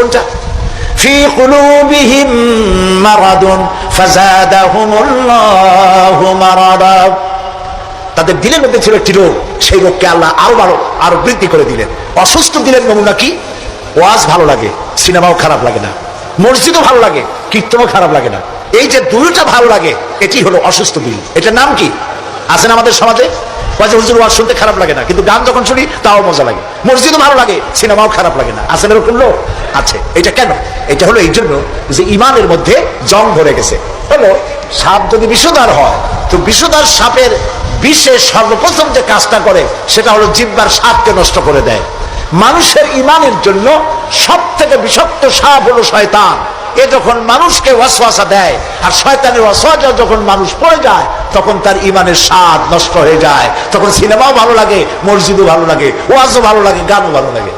কোনটা في قلوبهم مرض فزادهم الله مرضا তাদের দিলের মধ্যে ছিল একটি রোগ সেই রোগকে আল্লাহ আরো বারো আরো বৃদ্ধি করে দিলেন অসুস্থ দিলের নমুনা কি ওয়াজ ভালো লাগে সিনেমাও খারাপ লাগে না মসজিদও ভালো লাগে কীর্তনও খারাপ লাগে না এই যে দুইটা ভালো লাগে এটি হলো অসুস্থ দিল এটার নাম কি আছেন আমাদের সমাজে ওয়াজে হুজুর ওয়াজ শুনতে খারাপ লাগে না, কিন্তু গান যখন শুনি তাও মজা লাগে। মসজিদও ভালো লাগে, সিনেমাও খারাপ লাগে না। আছেন এরকম লোক। আছে এটা কেন? এটা হলো এই জন্য যে ইমানের মধ্যে জং ধরে গেছে। হলো, সাপ যদি বিষদার হয়, তো বিষদার সাপের বিশ্বের সর্বপ্রথম যে কাজটা করে, সেটা হলো জিব্বার সাপকে নষ্ট করে দেয়। মানুষের ইমানের জন্য সব থেকে বিষাক্ত সাপ হলো শয়তান। এ যখন মানুষকে ওয়াসওয়াসা দেয়, আর শয়তানের ওয়াসওয়াসা যখন মানুষ পড়ে যায় তখন তার ইমানের স্বাদ নষ্ট হয়ে যায়। তখন সিনেমাও ভালো লাগে, মসজিদও ভালো লাগে, ওয়াজও ভালো লাগে, গানও ভালো লাগে।